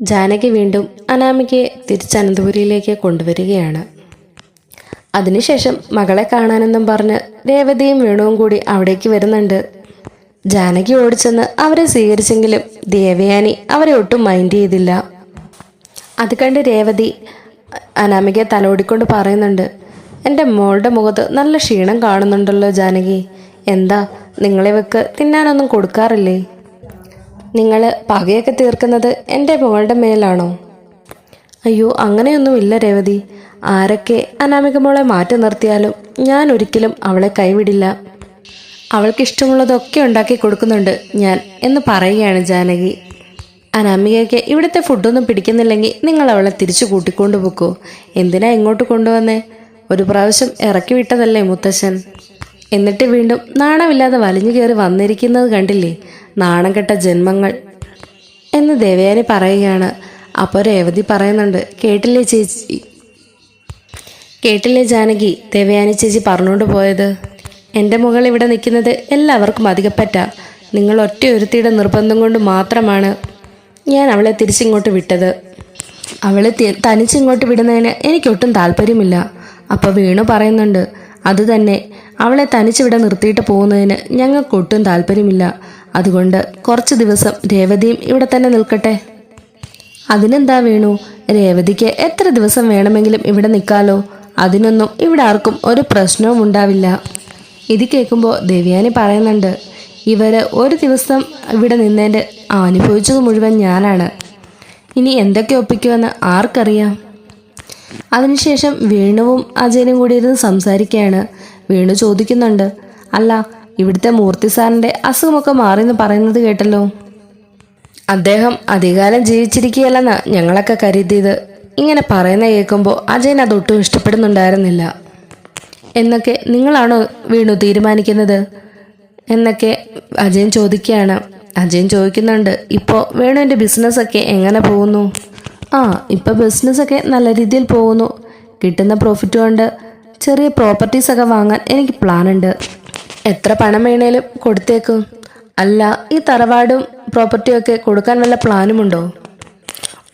ജാനകി വീണ്ടും അനാമികയെ തിരിച്ച് അനന്തപുരിയിലേക്ക് കൊണ്ടുവരികയാണ്. അതിനുശേഷം മകളെ കാണാനെന്നും പറഞ്ഞ് രേവതിയും വേണുവും കൂടി അവിടേക്ക് വരുന്നുണ്ട്. ജാനകി ഓടിച്ചെന്ന് അവരെ സ്വീകരിച്ചെങ്കിലും ദേവയാനി അവരെ ഒട്ടും മൈൻഡ് ചെയ്തില്ല. അത് കണ്ട് രേവതി അനാമികയെ തലോടിക്കൊണ്ട് പറയുന്നുണ്ട് എന്റെ മോളുടെ മുഖത്ത് നല്ല ക്ഷീണം കാണുന്നുണ്ടല്ലോ ജാനകി. എന്താ നിങ്ങളെ വെക്ക് തിന്നാനൊന്നും കൊടുക്കാറില്ലേ? നിങ്ങൾ പകയൊക്കെ തീർക്കുന്നത് എന്റെ മോളുടെ മേലാണോ? അയ്യോ അങ്ങനെയൊന്നുമില്ല രേവതി. ആരൊക്കെ അനാമിക മോളെ മാറ്റി നിർത്തിയാലും ഞാൻ ഒരിക്കലും അവളെ കൈവിടില്ല. അവൾക്ക് ഇഷ്ടമുള്ളതൊക്കെ ഉണ്ടാക്കി കൊടുക്കുന്നുണ്ട് ഞാൻ എന്ന് പറയുകയാണ് ജാനകി. അനാമികയ്ക്ക് ഇവിടുത്തെ ഫുഡൊന്നും പിടിക്കുന്നില്ലെങ്കിൽ നിങ്ങൾ അവളെ തിരിച്ചു കൂട്ടിക്കൊണ്ടു പോക്കോ എന്തിനാ ഇങ്ങോട്ട് കൊണ്ടുവന്നേ? ഒരു പ്രാവശ്യം ഇറക്കി വിട്ടതല്ലേ മുത്തശ്ശൻ. എന്നിട്ട് വീണ്ടും നാണമില്ലാതെ വലിഞ്ഞു കയറി വന്നിരിക്കുന്നത് കണ്ടില്ലേ? നാണം കെട്ട ജന്മങ്ങൾ. എന്ന് ദേവയാനി പറയുകയാണ്. അപ്പോൾ രേവതി പറയുന്നുണ്ട് കേട്ടില്ലേ ചേച്ചി? കേട്ടില്ലേ ജാനകി? ദേവയാനി ചേച്ചി പറഞ്ഞുകൊണ്ട് പോയത്. എന്റെ മുകൾ ഇവിടെ നിൽക്കുന്നത് എല്ലാവർക്കും അധികപ്പറ്റ. നിങ്ങൾ ഒറ്റ ഒരുത്തിയുടെ നിർബന്ധം കൊണ്ട് മാത്രമാണ് ഞാൻ അവളെ തിരിച്ചിങ്ങോട്ട് വിട്ടത്. അവളെ തനിച്ചിങ്ങോട്ട് വിടുന്നതിന് എനിക്കൊട്ടും താല്പര്യമില്ല. അപ്പോൾ വീണു പറയുന്നുണ്ട് അത് തന്നെ. അവളെ തനിച്ചിവിടെ നിർത്തിയിട്ട് പോകുന്നതിന് ഞങ്ങൾക്കൊട്ടും താല്പര്യമില്ല. അതുകൊണ്ട് കുറച്ച് ദിവസം രേവതിയും ഇവിടെ തന്നെ നിൽക്കട്ടെ. അതിനെന്താ വേണു? രേവതിക്ക് എത്ര ദിവസം വേണമെങ്കിലും ഇവിടെ നിൽക്കാലോ? അതിനൊന്നും ഇവിടെ ആർക്കും ഒരു പ്രശ്നവും ഉണ്ടാവില്ല. ഇത് കേൾക്കുമ്പോൾ ദേവ്യാനി പറയുന്നുണ്ട് ഇവർ ഒരു ദിവസം ഇവിടെ നിന്നതിന്റെ അനുഭവിച്ചത് മുഴുവൻ ഞാനാണ്. ഇനി എന്തൊക്കെ ഒപ്പിക്കുമെന്ന് ആർക്കറിയാം? അതിനുശേഷം വേണുവും അജയനും കൂടി ഇരുന്ന് സംസാരിക്കുകയാണ്. വേണു ചോദിക്കുന്നുണ്ട്. അല്ല ഇവിടുത്തെ മൂർത്തി സാറിന്റെ അസുഖമൊക്കെ മാറിയെന്ന് പറയുന്നത് കേട്ടല്ലോ. അദ്ദേഹം അധികാലം ജീവിച്ചിരിക്കുകയല്ലെന്ന് ഞങ്ങളൊക്കെ കരുതിയത്. ഇങ്ങനെ പറയുന്ന കേൾക്കുമ്പോൾ അജയൻ അതൊട്ടും ഇഷ്ടപ്പെടുന്നുണ്ടായിരുന്നില്ല. എന്നൊക്കെ നിങ്ങളാണോ വീണു തീരുമാനിക്കുന്നത്? എന്നൊക്കെ അജയൻ ചോദിക്കുകയാണ്. അജയൻ ചോദിക്കുന്നുണ്ട് ഇപ്പോൾ വേണുവിന്റെ ബിസിനസ്സൊക്കെ എങ്ങനെ പോകുന്നു? ആ ഇപ്പോൾ ബിസിനസ്സൊക്കെ നല്ല രീതിയിൽ പോകുന്നു. കിട്ടുന്ന പ്രോഫിറ്റ് കൊണ്ട് ചെറിയ പ്രോപ്പർട്ടീസ് ഒക്കെ വാങ്ങാൻ എനിക്ക് പ്ലാൻ ഉണ്ട്. എത്ര പണം വേണേലും കൊടുത്തേക്കും. അല്ല ഈ തറവാടും പ്രോപ്പർട്ടിയും ഒക്കെ കൊടുക്കാൻ വല്ല പ്ലാനുമുണ്ടോ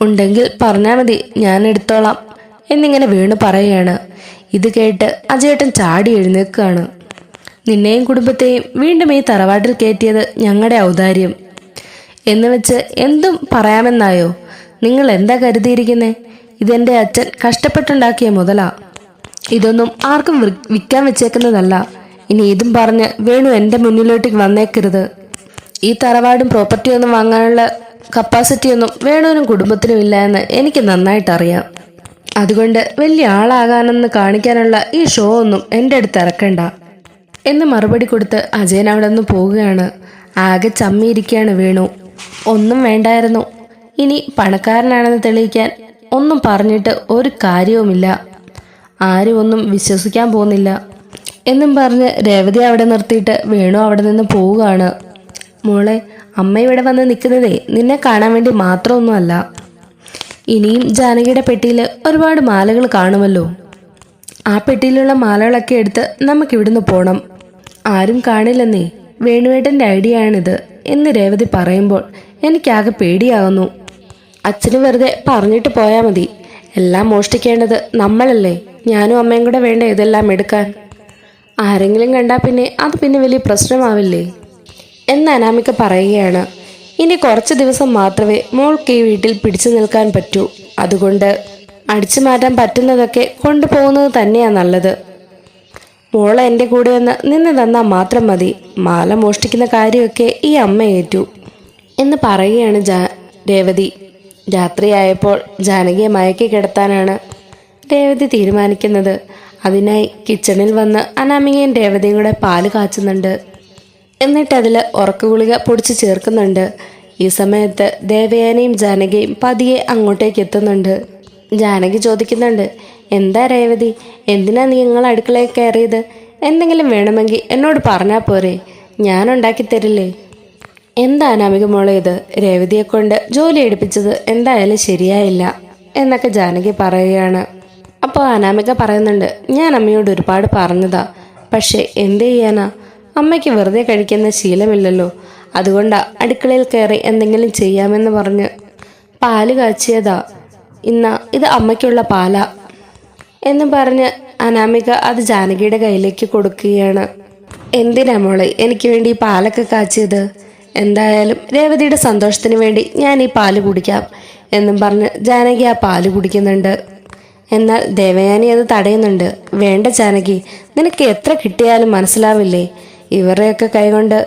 ഉണ്ടെങ്കിൽ പറഞ്ഞാൽ മതി ഞാൻ എടുത്തോളാം. എന്നിങ്ങനെ വീണ് പറയുകയാണ്. ഇത് കേട്ട് അജയേട്ടൻ ചാടി എഴുന്നേൽക്കുകയാണ്. നിന്നെയും കുടുംബത്തെയും വീണ്ടും ഈ തറവാട്ടിൽ കയറ്റിയത് ഞങ്ങളുടെ ഔദാര്യം. എന്ന് വെച്ച് എന്തും പറയാമെന്നായോ? നിങ്ങൾ എന്താ കരുതിയിരിക്കുന്നേ? ഇതെന്റെ അച്ഛൻ കഷ്ടപ്പെട്ടുണ്ടാക്കിയ മുതലാ. ഇതൊന്നും ആർക്കും വിൽക്കാൻ വെച്ചേക്കുന്നതല്ല. ഇനി ഇതും പറഞ്ഞ് വേണു എന്റെ മുന്നിലോട്ട് വന്നേക്കരുത്. ഈ തറവാടും പ്രോപ്പർട്ടിയും ഒന്നും വാങ്ങാനുള്ള കപ്പാസിറ്റിയൊന്നും വേണുവിനും കുടുംബത്തിനും ഇല്ല എന്ന് എനിക്ക് നന്നായിട്ടറിയാം. അതുകൊണ്ട് വലിയ ആളാകാനെന്ന് കാണിക്കാനുള്ള ഈ ഷോ ഒന്നും എന്റെ അടുത്ത് ഇറക്കണ്ട. എന്ന് മറുപടി കൊടുത്ത് അജയൻ അവിടെ നിന്ന് പോവുകയാണ്. ആകെ ചമ്മിയിരിക്കുകയാണ് വേണു. ഒന്നും വേണ്ടായിരുന്നു. ഇനി പണക്കാരനാണെന്ന് തെളിയിക്കാൻ ഒന്നും പറഞ്ഞിട്ട് ഒരു കാര്യവുമില്ല. ആരും ഒന്നും വിശ്വസിക്കാൻ പോകുന്നില്ല. എന്നും പറഞ്ഞ് രേവതി അവിടെ നിർത്തിയിട്ട് വേണു അവിടെ നിന്ന് പോവുകയാണ്. മോളെ അമ്മ ഇവിടെ വന്ന് നിൽക്കുന്നതേ നിന്നെ കാണാൻ വേണ്ടി മാത്രമൊന്നുമല്ല. ഇനിയും ജാനകിയുടെ പെട്ടിയിൽ ഒരുപാട് മാലകൾ കാണുമല്ലോ. ആ പെട്ടിയിലുള്ള മാലകളൊക്കെ എടുത്ത് നമുക്ക് ഇവിടുന്ന് പോണം. ആരും കാണില്ലെന്നേ വേണുവേട്ടന്റെ ഐഡിയ ആണിത് എന്ന് രേവതി പറയുമ്പോൾ എനിക്കാകെ പേടിയാകുന്നു അച്ഛന് വെറുതെ പറഞ്ഞിട്ട് പോയാൽ മതി. എല്ലാം മോഷ്ടിക്കേണ്ടത് നമ്മളല്ലേ. ഞാനും അമ്മയും കൂടെ വേണ്ട ഇതെല്ലാം എടുക്കാൻ? ആരെങ്കിലും കണ്ടാൽ പിന്നെ അത് പിന്നെ വലിയ പ്രശ്നമാവില്ലേ? എന്ന് അനാമിക പറയുകയാണ്. ഇനി കുറച്ച് ദിവസം മാത്രമേ മോൾക്ക് ഈ വീട്ടിൽ പിടിച്ചു നിൽക്കാൻ പറ്റൂ. അതുകൊണ്ട് അടിച്ചു മാറ്റാൻ പറ്റുന്നതൊക്കെ കൊണ്ടുപോകുന്നത് തന്നെയാണ് നല്ലത്. മോൾ എന്റെ കൂടെ ഒന്ന് നിന്ന് തന്നാൽ മാത്രം മതി. മാല മോഷ്ടിക്കുന്ന കാര്യമൊക്കെ ഈ അമ്മ ഏറ്റു. എന്ന് പറയുകയാണ് ജാ രേവതി. രാത്രിയായപ്പോൾ ജാനകിയെ മയക്കി കിടത്താനാണ് രേവതി തീരുമാനിക്കുന്നത്. അതിനായി കിച്ചണിൽ വന്ന് അനാമികയും രേവതിയും കൂടെ പാൽ കാച്ചുന്നുണ്ട്. എന്നിട്ട് അതിൽ ഉറക്കുഗുളിക പൊടിച്ച് ചേർക്കുന്നുണ്ട്. ഈ സമയത്ത് ദേവയാനയും ജാനകിയും പതിയെ അങ്ങോട്ടേക്ക് എത്തുന്നുണ്ട്. ജാനകി ചോദിക്കുന്നുണ്ട് എന്താ രേവതി? എന്തിനാ നീ നിങ്ങൾ അടുക്കളയിൽ കയറിയത്? എന്തെങ്കിലും വേണമെങ്കിൽ എന്നോട് പറഞ്ഞാൽ പോരെ. ഞാൻ ഉണ്ടാക്കി തരില്ലേ? എന്താ അനാമിക മോളെ ഇത്? രേവതിയെ കൊണ്ട് ജോലി എടുപ്പിച്ചത് എന്തായാലും ശരിയായില്ല എന്നൊക്കെ ജാനകി പറയുകയാണ്. അപ്പോൾ അനാമിക പറയുന്നുണ്ട് ഞാൻ അമ്മയോട് ഒരുപാട് പറഞ്ഞതാ. പക്ഷേ എന്ത് ചെയ്യാനാ? അമ്മയ്ക്ക് വെറുതെ കഴിക്കുന്ന ശീലമില്ലല്ലോ. അതുകൊണ്ടാ അടുക്കളയിൽ കയറി എന്തെങ്കിലും ചെയ്യാമെന്ന് പറഞ്ഞ് പാൽ കാച്ചിയതാ. ഇന്ന ഇത് അമ്മയ്ക്കുള്ള പാലാ. എന്ന് പറഞ്ഞ് അനാമിക അത് ജാനകിയുടെ കയ്യിലേക്ക് കൊടുക്കുകയാണ്. എന്തിനാ മോളെ എനിക്ക് വേണ്ടി ഈ പാലൊക്കെ കാച്ചിയത്? എന്തായാലും രേവതിയുടെ സന്തോഷത്തിന് വേണ്ടി ഞാൻ ഈ പാൽ കുടിക്കാം എന്നും പറഞ്ഞ് ജാനകി ആ പാൽ കുടിക്കുന്നുണ്ട്. എന്നാൽ ദേവയാനി അത് തടയുന്നുണ്ട്. വേണ്ട ജാനകി നിനക്ക് എത്ര കിട്ടിയാലും മനസ്സിലാവില്ലേ? ഇവരുടെയൊക്കെ കൈകൊണ്ട്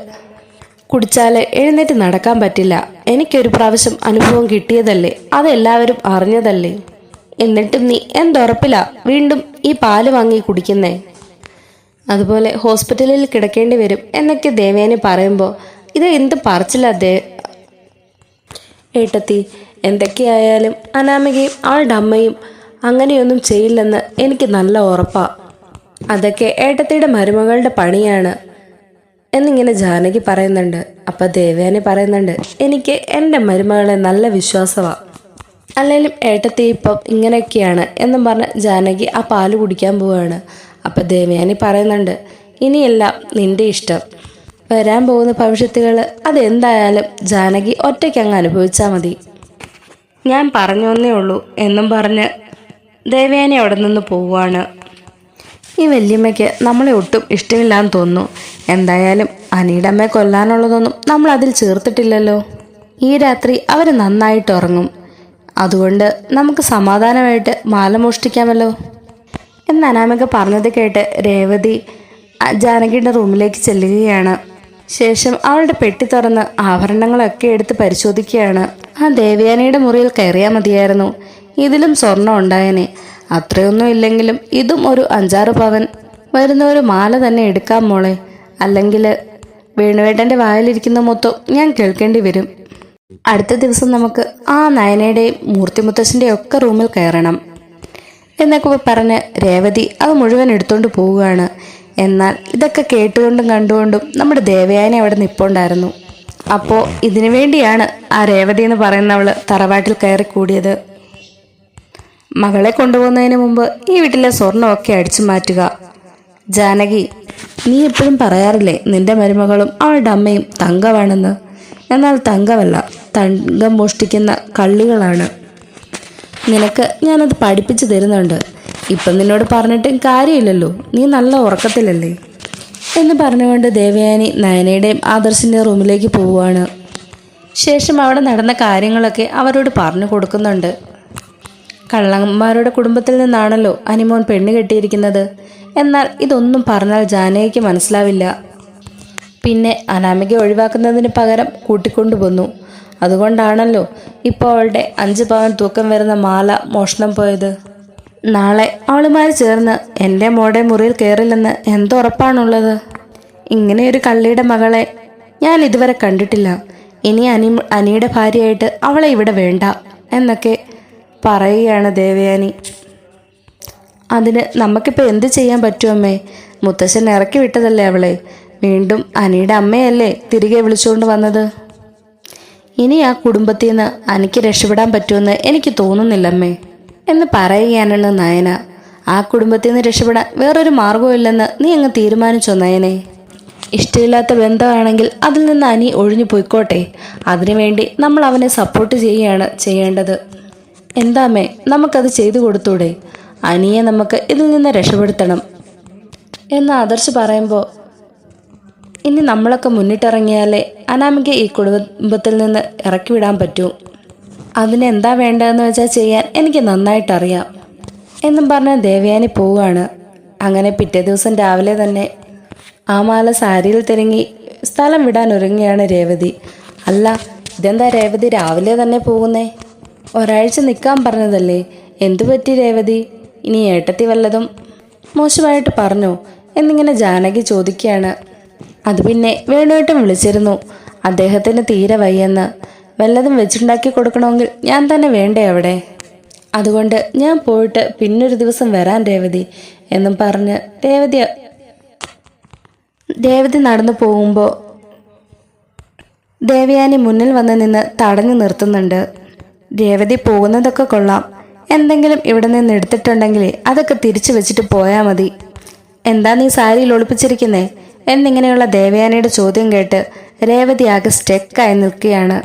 കുടിച്ചാൽ എഴുന്നേറ്റ് നടക്കാൻ പറ്റില്ല. എനിക്കൊരു പ്രാവശ്യം അനുഭവം കിട്ടിയതല്ലേ? അതെല്ലാവരും അറിഞ്ഞതല്ലേ? എന്നിട്ടും നീ എന്തുറപ്പില്ല വീണ്ടും ഈ പാൽ വാങ്ങി കുടിക്കുന്നേ? അതുപോലെ ഹോസ്പിറ്റലിൽ കിടക്കേണ്ടി വരും എന്നൊക്കെ ദേവയാനി പറയുമ്പോൾ ഇത് എന്ത് പറച്ചില്ല ദേ ഏട്ടത്തി. എന്തൊക്കെയായാലും അനാമികയും അവളുടെ അമ്മയും അങ്ങനെയൊന്നും ചെയ്യില്ലെന്ന് എനിക്ക് നല്ല ഉറപ്പാ. അതൊക്കെ ഏട്ടത്തിയുടെ മരുമകളുടെ പണിയാണ്. എന്നിങ്ങനെ ജാനകി പറയുന്നുണ്ട് അപ്പം ദേവയാനി പറയുന്നുണ്ട് എനിക്ക് എന്റെ മരുമകളെ നല്ല വിശ്വാസമാണ് അല്ലെങ്കിലും ഏട്ടത്തി ഇപ്പം ഇങ്ങനെയൊക്കെയാണ് എന്നും പറഞ്ഞ് ജാനകി ആ പാൽ കുടിക്കാൻ പോവുകയാണ് അപ്പം ദേവയാനി പറയുന്നുണ്ട് ഇനിയെല്ലാം നിന്റെ ഇഷ്ടം. വരാൻ പോകുന്ന ഭവിഷ്യത്തുകൾ അതെന്തായാലും ജാനകി ഒറ്റയ്ക്ക് അങ്ങ് അനുഭവിച്ചാൽ മതി. ഞാൻ പറഞ്ഞൊന്നേ ഉള്ളൂ എന്നും പറഞ്ഞ് ദേവയാനി അവിടെ നിന്ന് പോവുകയാണ്. ഈ വല്യമ്മയ്ക്ക് നമ്മളെ ഒട്ടും ഇഷ്ടമില്ലാന്ന് തോന്നുന്നു. എന്തായാലും അനിയുടെ അമ്മയെ കൊല്ലാനുള്ളതൊന്നും നമ്മൾ അതിൽ ചേർത്തിട്ടില്ലല്ലോ. ഈ രാത്രി അവർ നന്നായിട്ട് ഉറങ്ങും. അതുകൊണ്ട് നമുക്ക് സമാധാനമായിട്ട് മാല മോഷ്ടിക്കാമല്ലോ. എന്ന് അനാമിക പറഞ്ഞത് കേട്ട് രേവതി ജാനകിയുടെ റൂമിലേക്ക് ചെല്ലുകയാണ്. ശേഷം അവളുടെ പെട്ടി തുറന്ന് ആഭരണങ്ങളൊക്കെ എടുത്ത് പരിശോധിക്കുകയാണ്. ആ ദേവയാനിയുടെ മുറിയിൽ കയറിയാൽ മതിയായിരുന്നു. ഇതിലും സ്വർണം ഉണ്ടായേനെ. അത്രയൊന്നും ഇല്ലെങ്കിലും ഇതും ഒരു അഞ്ചാറ് പവൻ. വരുന്ന ഒരു മാല തന്നെ എടുക്കാം മോളെ. അല്ലെങ്കിൽ വേണുവേട്ടന്റെ വായിലിരിക്കുന്ന മൊത്തം ഞാൻ കേൾക്കേണ്ടി വരും. അടുത്ത ദിവസം നമുക്ക് ആ നയനയുടെയും മൂർത്തിമുത്തശ്ശന്റെയും ഒക്കെ റൂമിൽ കയറണം. എന്നൊക്കെ പറഞ്ഞ് രേവതി അത് മുഴുവൻ എടുത്തുകൊണ്ട് പോവുകയാണ്. എന്നാൽ ഇതൊക്കെ കേട്ടുകൊണ്ടും കണ്ടുകൊണ്ടും നമ്മുടെ ദേവയാനെ അവിടെ നിൽപ്പുണ്ടായിരുന്നു അപ്പോൾ ഇതിനു വേണ്ടിയാണ് ആ രേവതി എന്ന് പറയുന്നവൾ തറവാട്ടിൽ കയറി കൂടിയത് മകളെ കൊണ്ടുപോകുന്നതിന് മുമ്പ് ഈ വീട്ടിലെ സ്വർണമൊക്കെ അടിച്ചു മാറ്റുക. ജാനകി നീ എപ്പോഴും പറയാറില്ലേ നിന്റെ മരുമകളും അവളുടെ അമ്മയും തങ്കമാണെന്ന് എന്നാൽ തങ്കമല്ല തങ്കം മോഷ്ടിക്കുന്ന കള്ളികളാണ്. നിനക്ക് ഞാനത് പഠിപ്പിച്ചു തരുന്നുണ്ട്. ഇപ്പം നിന്നോട് പറഞ്ഞിട്ടും കാര്യമില്ലല്ലോ നീ നല്ല ഉറക്കത്തിലല്ലേ? എന്ന് പറഞ്ഞുകൊണ്ട് ദേവയാനി നയനയുടെയും ആദർശിന്റെ റൂമിലേക്ക് പോവുകയാണ്. ശേഷം അവിടെ നടന്ന കാര്യങ്ങളൊക്കെ അവരോട് പറഞ്ഞു കൊടുക്കുന്നുണ്ട്. കള്ളന്മാരുടെ കുടുംബത്തിൽ നിന്നാണല്ലോ അനിമോൻ പെണ്ണ് കെട്ടിയിരിക്കുന്നത്. എന്നാൽ ഇതൊന്നും പറഞ്ഞാൽ ജാനകിക്ക് മനസ്സിലാവില്ല. പിന്നെ അനാമിക ഒഴിവാക്കുന്നതിന് പകരം കൂട്ടിക്കൊണ്ടുപോന്നു അതുകൊണ്ടാണല്ലോ ഇപ്പോൾ അവളുടെ അഞ്ച് പവൻ തൂക്കം വരുന്ന മാല മോഷണം പോയത്. നാളെ അവളുമാർ ചേർന്ന് എന്റെ മോടെ മുറിയിൽ കയറില്ലെന്ന് എന്തുറപ്പാണുള്ളത്? ഇങ്ങനെ ഒരു കള്ളിയുടെ മകളെ ഞാൻ ഇതുവരെ കണ്ടിട്ടില്ല. ഇനി അനി അനിയുടെ ഭാര്യയായിട്ട് അവളെ ഇവിടെ വേണ്ട എന്നൊക്കെ പറയുകയാണ് ദേവയാനി. അതിന് നമുക്കിപ്പോൾ എന്ത് ചെയ്യാൻ പറ്റുമമ്മേ മുത്തശ്ശൻ ഇറക്കി വിട്ടതല്ലേ അവളെ? വീണ്ടും അനിയുടെ അമ്മയല്ലേ തിരികെ വിളിച്ചുകൊണ്ട് വന്നത്? ഇനി ആ കുടുംബത്തിൽ നിന്ന് അനിക്ക് രക്ഷപ്പെടാൻ പറ്റുമെന്ന് എനിക്ക് തോന്നുന്നില്ലമ്മേ. എന്ന് പറയുകയാണെന്ന് നയന. ആ കുടുംബത്തിൽ നിന്ന് രക്ഷപ്പെടാൻ വേറൊരു മാർഗമില്ലെന്ന് നീ അങ്ങ് തീരുമാനിച്ചോ നയനെ? ഇഷ്ടമില്ലാത്ത ബന്ധമാണെങ്കിൽ അതിൽ നിന്ന് അനി ഒഴിഞ്ഞു പോയിക്കോട്ടെ. അതിനുവേണ്ടി നമ്മൾ അവനെ സപ്പോർട്ട് ചെയ്യുകയാണ് ചെയ്യേണ്ടത്. എന്താമ്മേ നമുക്കത് ചെയ്തു കൊടുത്തൂടെ? അനിയെ നമുക്ക് ഇതിൽ നിന്ന് രക്ഷപ്പെടുത്തണം. എന്ന് ആദർശ് പറയുമ്പോൾ ഇനി നമ്മളൊക്കെ മുന്നിട്ടിറങ്ങിയാലേ അനാമിക ഈ കുടുംബത്തിൽ നിന്ന് ഇറക്കി വിടാൻ പറ്റൂ. അതിനെന്താ വേണ്ടതെന്ന് വെച്ചാൽ ചെയ്യാൻ എനിക്ക് നന്നായിട്ടറിയാം. എന്നും പറഞ്ഞ് ദേവയാനി പോവുകയാണ് അങ്ങനെ പിറ്റേ ദിവസം രാവിലെ തന്നെ ആ മാല സാരിയിൽ തിരങ്ങി സ്ഥലം വിടാൻ ഒരുങ്ങിയാണ് രേവതി. അല്ല ഇതെന്താ രേവതി രാവിലെ തന്നെ പോകുന്നേ? ഒരാഴ്ച നിൽക്കാൻ പറഞ്ഞതല്ലേ? എന്തു പറ്റി രേവതി? ഇനി ഏട്ടത്തി വല്ലതും? മോശമായിട്ട് പറഞ്ഞോ? എന്നിങ്ങനെ ജാനകി ചോദിക്കുകയാണ്. അത് പിന്നെ വേണുവേട്ടൻ വിളിച്ചിരുന്നു. അദ്ദേഹത്തിന് തീരെ വയ്യെന്ന്. വല്ലതും വെച്ചുണ്ടാക്കി കൊടുക്കണമെങ്കിൽ ഞാൻ തന്നെ വേണ്ടേ അവിടെ? അതുകൊണ്ട് ഞാൻ പോയിട്ട് പിന്നൊരു ദിവസം വരാൻ രേവതി എന്നും പറഞ്ഞ് രേവതി രേവതി നടന്നു പോകുമ്പോൾ ദേവയാനി മുന്നിൽ വന്ന് നിന്ന് തടഞ്ഞു നിർത്തുന്നുണ്ട്. രേവതി പോകുന്നതൊക്കെ കൊള്ളാം. എന്തെങ്കിലും ഇവിടെ നിന്ന് എടുത്തിട്ടുണ്ടെങ്കിൽ അതൊക്കെ തിരിച്ചു വെച്ചിട്ട് പോയാൽ മതി. എന്താ നീ സാരിയിൽ ഒളിപ്പിച്ചിരിക്കുന്നേ? എന്നിങ്ങനെയുള്ള ദേവയാനിയുടെ ചോദ്യം കേട്ട് രേവതി ആകെ സ്റ്റെക്കായി നിൽക്കുകയാണ്.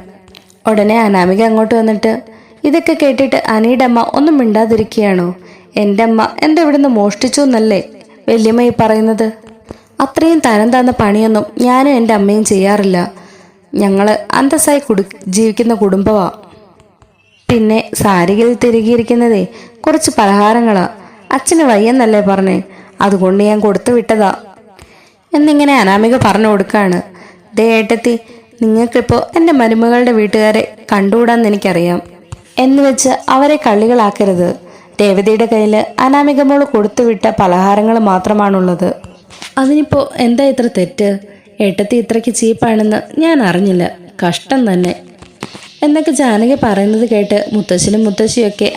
ഉടനെ അനാമിക അങ്ങോട്ട് വന്നിട്ട് ഇതൊക്കെ കേട്ടിട്ട് അനിയുടെ അമ്മ ഒന്നും മിണ്ടാതിരിക്കുകയാണോ? എന്റെ അമ്മ എന്റെ ഇവിടുന്ന് മോഷ്ടിച്ചു എന്നല്ലേ വല്യമ്മ ഈ പറയുന്നത്? അത്രയും തരം തന്ന പണിയൊന്നും ഞാനും എന്റെ അമ്മയും ചെയ്യാറില്ല. ഞങ്ങൾ അന്തസ്സായി കുടു ജീവിക്കുന്ന കുടുംബമാ പിന്നെ സാരികയിൽ തിരികിയിരിക്കുന്നതേ കുറച്ച് പലഹാരങ്ങളാ. അച്ഛന് വയ്യെന്നല്ലേ പറഞ്ഞേ. അതുകൊണ്ട് ഞാൻ കൊടുത്തു വിട്ടതാ. എന്നിങ്ങനെ അനാമിക പറഞ്ഞു കൊടുക്കാണ്. ദേ ഏട്ടത്തി നിങ്ങൾക്കിപ്പോൾ എന്റെ മരുമകളുടെ വീട്ടുകാരെ കണ്ടുകൂടാന്ന് എനിക്കറിയാം. എന്ന് വെച്ച് അവരെ കള്ളികളാക്കരുത്. രേവതിയുടെ കയ്യിൽ അനാമിക മോൾ കൊടുത്തുവിട്ട പലഹാരങ്ങൾ മാത്രമാണുള്ളത്. അതിനിപ്പോൾ എന്താ ഇത്ര തെറ്റ്? ഏട്ടത്തി ഇത്രയ്ക്ക് ചീപ്പാണെന്ന് ഞാൻ അറിഞ്ഞില്ല. കഷ്ടം തന്നെ. എന്നൊക്കെ ജാനകി പറയുന്നത് കേട്ട് മുത്തശ്ശനും മുത്തശ്ശിയൊക്കെ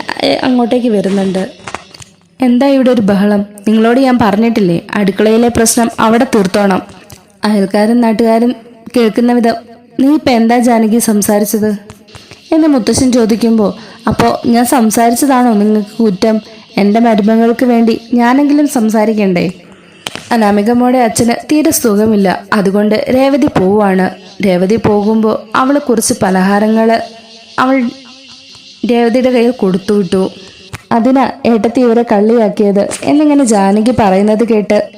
അങ്ങോട്ടേക്ക് വരുന്നുണ്ട്. എന്താ ഇവിടെ ഒരു ബഹളം? നിങ്ങളോട് ഞാൻ പറഞ്ഞിട്ടില്ലേ? അടുക്കളയിലെ പ്രശ്നം അവിടെ തീർത്തോണം. അയൽക്കാരും നാട്ടുകാരും കേൾക്കുന്ന വിധം നീ ഇപ്പം എന്താ ജാനകി സംസാരിച്ചത്? എന്ന് മുത്തശ്ശൻ ചോദിക്കുമ്പോൾ അപ്പോൾ ഞാൻ സംസാരിച്ചതാണോ നിങ്ങൾക്ക് കുറ്റം? എന്റെ മരുമകൾക്ക് വേണ്ടി ഞാനെങ്കിലും സംസാരിക്കണ്ടേ? അനാമികമ്മയുടെ അച്ഛന് തീരെ സുഖമില്ല. അതുകൊണ്ട് രേവതി പോവാണ് രേവതി പോകുമ്പോൾ അവൾ കുറച്ച് പലഹാരങ്ങൾ അവൾ രേവതിയുടെ കയ്യിൽ കൊടുത്തു വിട്ടു. അതിനാ ഏട്ടത്തി ഇവരെ കള്ളിയാക്കിയത്? എന്നിങ്ങനെ ജാനകി പറയുന്നത് കേട്ട്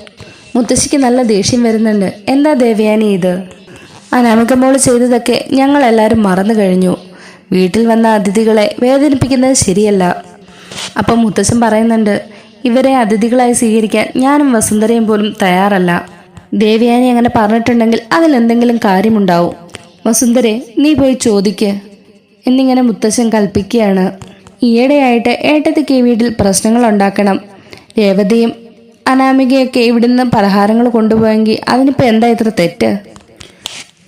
മുത്തശ്ശിക്ക് നല്ല ദേഷ്യം വരുന്നുണ്ട്. എന്താ ദേവയാനി ഇത്? അനാമികമ്മോൾ ചെയ്തതൊക്കെ ഞങ്ങളെല്ലാവരും മറന്നു കഴിഞ്ഞു. വീട്ടിൽ വന്ന അതിഥികളെ വേദനിപ്പിക്കുന്നത് ശരിയല്ല. അപ്പം മുത്തശ്ശൻ പറയുന്നുണ്ട് ഇവരെ അതിഥികളായി സ്വീകരിക്കാൻ ഞാനും വസുന്ധരയും പോലും തയ്യാറല്ല. ദേവയാനി അങ്ങനെ പറഞ്ഞിട്ടുണ്ടെങ്കിൽ അതിൽ എന്തെങ്കിലും കാര്യമുണ്ടാവും. വസുന്ധരെ നീ പോയി ചോദിക്ക്. എന്നിങ്ങനെ മുത്തശ്ശൻ കൽപ്പിക്കുകയാണ്. ഈയിടെയായിട്ട് ഏട്ടത്തിക്ക് ഈ വീട്ടിൽ പ്രശ്നങ്ങൾ ഉണ്ടാക്കണം. രേവതിയും അനാമികയൊക്കെ ഇവിടുന്ന് പലഹാരങ്ങൾ കൊണ്ടുപോയെങ്കിൽ അതിനിപ്പോൾ എന്താ ഇത്ര തെറ്റ്?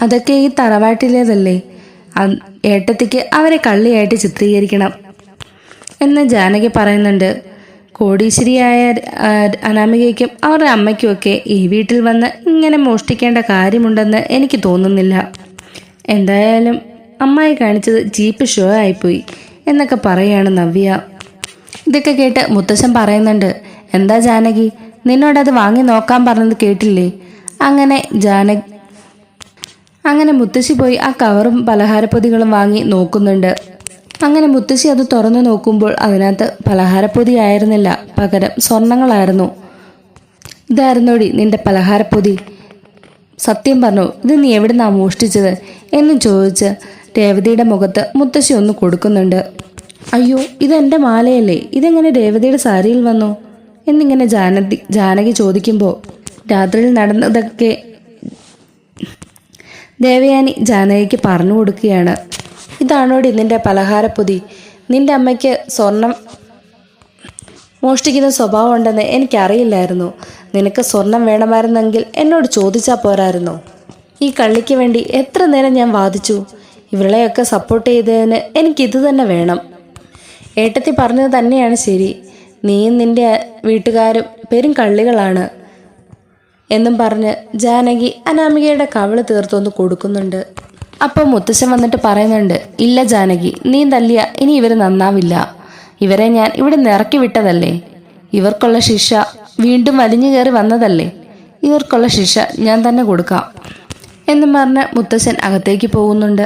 അതൊക്കെ ഈ തറവാട്ടിലേതല്ലേ? ഏട്ടത്തിക്ക് അവരെ കള്ളിയായിട്ട് ചിത്രീകരിക്കണം. എന്ന് ജാനകി പറയുന്നുണ്ട്. കോടീശ്വരിയായ അനാമികയ്ക്കും അവരുടെ അമ്മയ്ക്കുമൊക്കെ ഈ വീട്ടിൽ വന്ന് ഇങ്ങനെ മോഷ്ടിക്കേണ്ട കാര്യമുണ്ടെന്ന് എനിക്ക് തോന്നുന്നില്ല. എന്തായാലും അമ്മായി കാണിച്ചത് ജീപ്പ് ഷോ ആയിപ്പോയി എന്നൊക്കെ പറയാണ് നവ്യ. ഇതൊക്കെ കേട്ട് മുത്തശ്ശൻ പറയുന്നുണ്ട് എന്താ ജാനകി നിന്നോടത് വാങ്ങി നോക്കാൻ പറഞ്ഞത് കേട്ടില്ലേ? അങ്ങനെ ജാന അങ്ങനെ മുത്തശ്ശി പോയി ആ കവറും പലഹാരപ്പൊതികളും വാങ്ങി നോക്കുന്നുണ്ട്. അങ്ങനെ മുത്തശ്ശി അത് തുറന്നു നോക്കുമ്പോൾ അതിനകത്ത് പലഹാരപ്പൊതി ആയിരുന്നില്ല. പകരം സ്വർണങ്ങളായിരുന്നു. ഇതായിരുന്നോടി നിന്റെ പലഹാരപ്പൊതി? സത്യം പറഞ്ഞു ഇത് നീ എവിടുന്നാ മോഷ്ടിച്ചത്? എന്ന് ചോദിച്ച് രേവതിയുടെ മുഖത്ത് മുത്തശ്ശി ഒന്ന് കൊടുക്കുന്നുണ്ട്. അയ്യോ ഇതെന്റെ മാലയല്ലേ? ഇതെങ്ങനെ രേവതിയുടെ സാരിയിൽ വന്നു? എന്നിങ്ങനെ ജാനതി ജാനകി ചോദിക്കുമ്പോൾ രാത്രിയിൽ നടന്നതൊക്കെ ദേവയാനി ജാനകിക്ക് പറഞ്ഞു കൊടുക്കുകയാണ്. ഇതാണോടി നിന്റെ പലഹാരപ്പൊതി? നിന്റെ അമ്മയ്ക്ക് സ്വർണം മോഷ്ടിക്കുന്ന സ്വഭാവം ഉണ്ടെന്ന് എനിക്കറിയില്ലായിരുന്നു. നിനക്ക് സ്വർണം വേണമായിരുന്നെങ്കിൽ എന്നോട് ചോദിച്ചാൽ പോരായിരുന്നു. ഈ കള്ളിക്ക് വേണ്ടി എത്ര നേരം ഞാൻ വാദിച്ചു? ഇവളെയൊക്കെ സപ്പോർട്ട് ചെയ്തതിന് എനിക്കിത് തന്നെ വേണം. ഏട്ടത്തി പറഞ്ഞത് തന്നെയാണ് ശരി. നീയും നിന്റെ വീട്ടുകാരും പെരും കള്ളികളാണ് എന്നും പറഞ്ഞ് ജാനകി അനാമികയുടെ കവിൾ തീർത്തൊന്ന് കൊടുക്കുന്നുണ്ട്. അപ്പോൾ മുത്തശ്ശൻ വന്നിട്ട് പറയുന്നുണ്ട് ഇല്ല ജാനകി നീ തല്ലിയ ഇനി ഇവർ നന്നാവില്ല. ഇവരെ ഞാൻ ഇവിടെ നിറക്കി വിട്ടതല്ലേ? ഇവർക്കുള്ള ശിക്ഷ വീണ്ടും വലിഞ്ഞു കയറി വന്നതല്ലേ? ഇവർക്കുള്ള ശിക്ഷ ഞാൻ തന്നെ കൊടുക്കാം. എന്നും പറഞ്ഞ് മുത്തശ്ശൻ അകത്തേക്ക് പോകുന്നുണ്ട്.